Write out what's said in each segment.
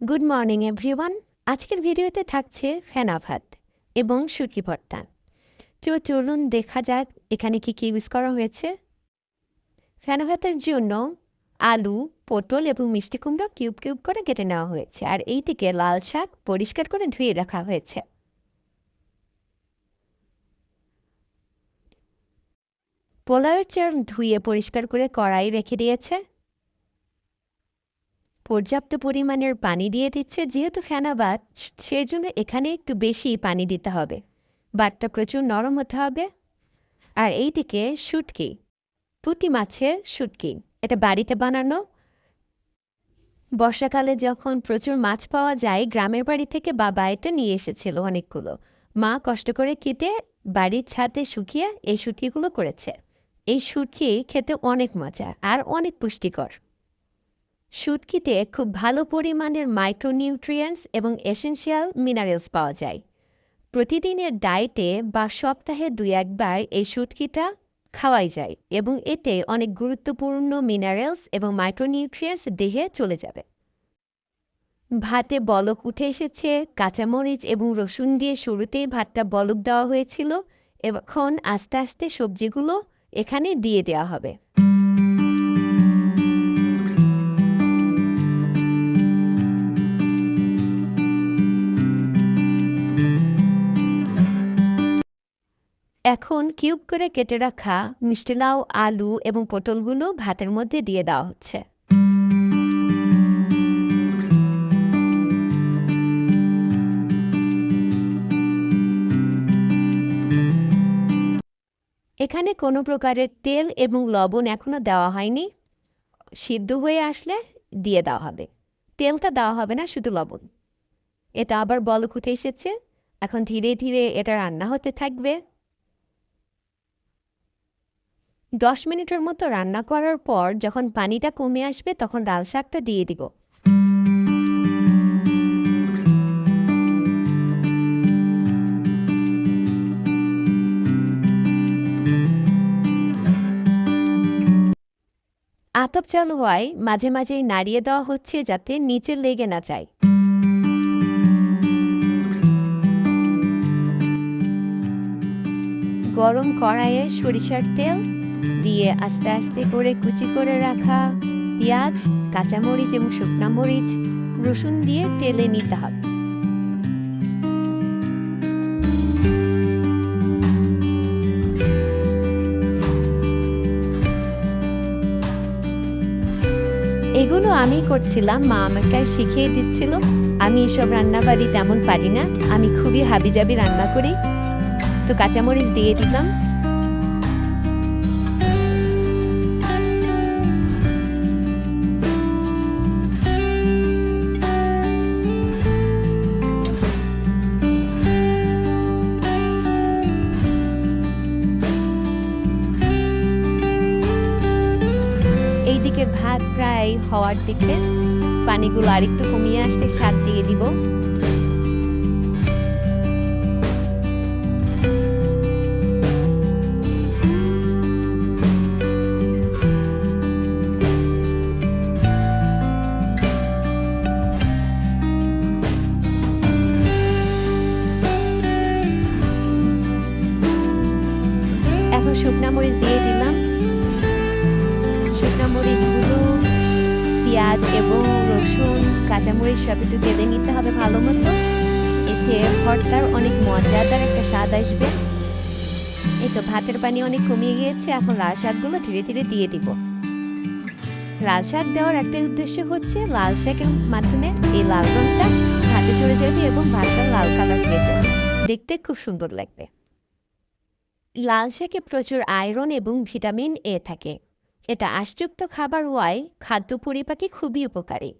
Good morning everyone আজকের ভিডিওতে থাকছে ফেনা ভাত এবং শুটকি ভর্তা। তো চলুন দেখা যাক এখানে কি কি ইউজ করা হয়েছে। ফেনা ভাতের জন্য আলু, পটল এবং মিষ্টি কুমড়ো কিউব কিউব করে কেটে নেওয়া হয়েছে আর এই দিকে লাল শাক পরিষ্কার করে ধুয়ে রাখা হয়েছে। পোলাওয়ের চাল ধুয়ে পরিষ্কার করে কড়াই রেখে দিয়েছে। পর্যাপ্ত পরিমাণের পানি দিয়ে দিচ্ছে, যেহেতু ফেনা ভাত সেই জন্য এখানে একটু বেশি পানি দিতে হবে। বাটটা প্রচুর নরম হতে হবে। আর এইদিকে শুটকি, পুঁটি মাছের শুটকি, এটা বাড়িতে বানানো। বর্ষাকালে যখন প্রচুর মাছ পাওয়া যায়, গ্রামের বাড়ি থেকে বাবা এটা নিয়ে এসেছিল অনেকগুলো। মা কষ্ট করে কেটে বাড়ির ছাদে শুকিয়ে এই শুটকিগুলো করেছে। এই শুটকি খেতে অনেক মজা আর অনেক পুষ্টিকর। শুটকিতে খুব ভালো পরিমাণের মাইক্রোনিউট্রিয়েন্টস এবং এসেনশিয়াল মিনারেলস পাওয়া যায়। প্রতিদিনের ডায়েটে বা সপ্তাহে দুই একবার এই শুটকিটা খাওয়াই যায় এবং এতে অনেক গুরুত্বপূর্ণ মিনারেলস এবং মাইক্রোনিউট্রিয়েন্টস দেহে চলে যাবে। ভাতে বলক উঠে এসেছে, কাঁচামরিচ এবং রসুন দিয়ে শুরুতেই ভাতটা বলক দেওয়া হয়েছিল। এখন আস্তে আস্তে সবজিগুলো এখানে দিয়ে দেওয়া হবে। এখন কিউব করে কেটে রাখা মিষ্টি লাউ আলু এবং পটলগুলো ভাতের মধ্যে দিয়ে দেওয়া হচ্ছে। এখানে কোনো প্রকারের তেল এবং লবণ এখনও দেওয়া হয়নি। সিদ্ধ হয়ে আসলে দিয়ে দেওয়া হবে। তেলটা দেওয়া হবে না, শুধু লবণ। এটা আবার বলক উঠে এসেছে। এখন ধীরে ধীরে এটা রান্না হতে থাকবে। দশ মিনিটের মতো রান্না করার পর যখন পানিটা কমে আসবে তখন লাল শাকটা দিয়ে দিব। আতপ চাল হওয়ায় মাঝে মাঝেই নাড়িয়ে দেওয়া হচ্ছে যাতে নিচে লেগে না যায়। গরম কড়াইয়ে সরিষার তেল দিয়ে আস্তে আস্তে করে কুচি করে রাখা পেঁয়াজ, কাঁচামরিচ এবং শুকনা মরিচ, রসুন দিয়ে তেলে নিতে হবে। এগুলো আমি করছিলাম, মা আমাকে শিখিয়ে দিচ্ছিল। আমি এসব রান্নাবাড়ি তেমন পারি না। আমি খুবই হাবিজাবি রান্না করি। তো কাঁচামরিচ দিয়ে দিলাম এইদিকে ভাত প্রায় হওয়ার দিকে পানিগুলো আরেকটু কমিয়ে আসতে শাক দিয়ে দিব। এখন শুকনা মরিচ দিয়ে দিলাম। পেঁয়াজ এবং রসুন, কাঁচামরিচ সব একটু বেঁধে নিতে হবে ভালো মতো। এতে ভর্তার অনেক মজাদার একটা স্বাদ আসবে। এই তো ভাতের পানি অনেক কমিয়ে গিয়েছে, এখন লাল শাকগুলো ধীরে ধীরে দিয়ে দিব। লাল শাক দেওয়ার একটা উদ্দেশ্য হচ্ছে লাল শাকের মাধ্যমে এই লাল রঙটা ভাতে চলে যাবে এবং ভাতটা লাল কালার হয়ে যাবে। দেখতে খুব সুন্দর লাগবে। লাল শাকে প্রচুর আয়রন এবং ভিটামিন এ থাকে। এটা আশযুক্ত খাবার হওয়ায় খাদ্য পরিপাকে খুবই উপকারী।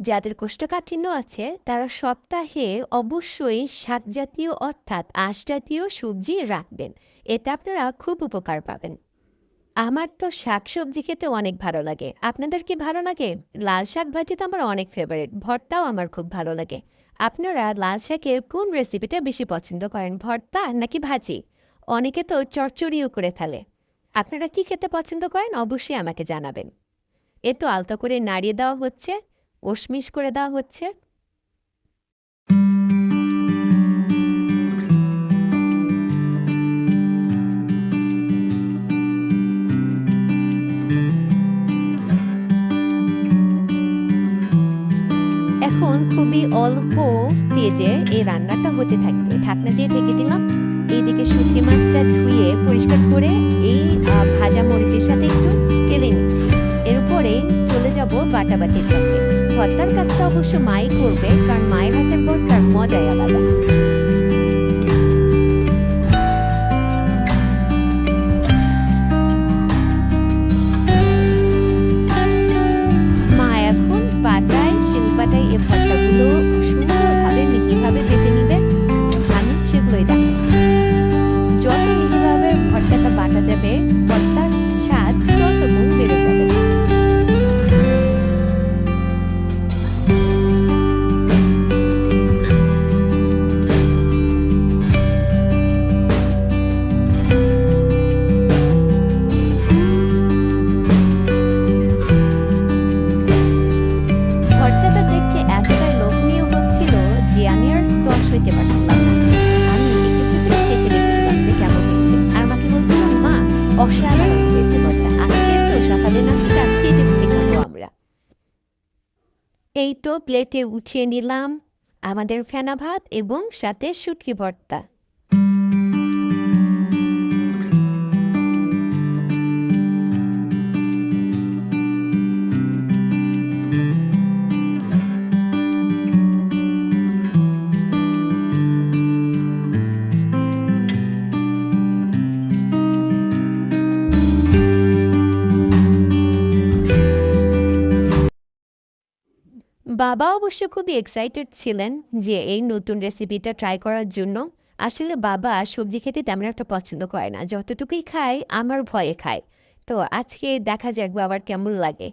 যাদের কোষ্ঠকাঠিন্য আছে, তারা সপ্তাহে অবশ্যই শাক জাতীয় অর্থাৎ আঁশ জাতীয় সবজি রাখবেন। এতে আপনারা খুব উপকার পাবেন। আমার তো শাক সবজি খেতে অনেক ভালো লাগে। আপনাদের কি ভালো লাগে? লাল শাক ভাজি তো আমার অনেক ফেভারিট ভর্তাও আমার খুব ভালো লাগে। আপনারা লাল শাকের কোন রেসিপিটা বেশি পছন্দ করেন, ভর্তা নাকি ভাজি? অনেকে তো চচ্চড়িও করে ফেলে। আপনারা কি খেতে পছন্দ করেন অবশ্যই আমাকে জানাবেন। এ তো আলতা করে নাড়িয়ে দেওয়া হচ্ছে ওসমিস করে দেওয়া হচ্ছে। এখন খুবই অল্প তেজে এই রান্নাটা হতে থাকবে। ঢাকনা দিয়ে ঢেকে দিলাম। এইদিকে শুটকি মাছটা ধুয়ে পরিষ্কার করে এই ভাজা মরিচের সাথে একটু তেলে নিচ্ছি। এরপরে চলে যাব বাটাবাটির কাছে। ভর্তার কাজটা অবশ্য মাই করবে, কারণ মায়ের হাতের ভর্তার মজাই আলাদা। অসাধারণ হয়েছে আজকে তো সকালে নাস্তা চেটে খাব আমরা। এই তো প্লেটে উঠিয়ে নিলাম আমাদের ফেনা ভাত এবং সাথে শুটকি ভর্তা। বাবা অবশ্য খুবই এক্সাইটেড ছিলেন যে এই নতুন রেসিপিটা ট্রাই করার জন্য। আসলে বাবা সবজি খেতে তেমন একটা পছন্দ করে না। যতটুকুই খায়, আমার ভয়ে খায়। তো আজকে দেখা যাক বাবার কেমন লাগে।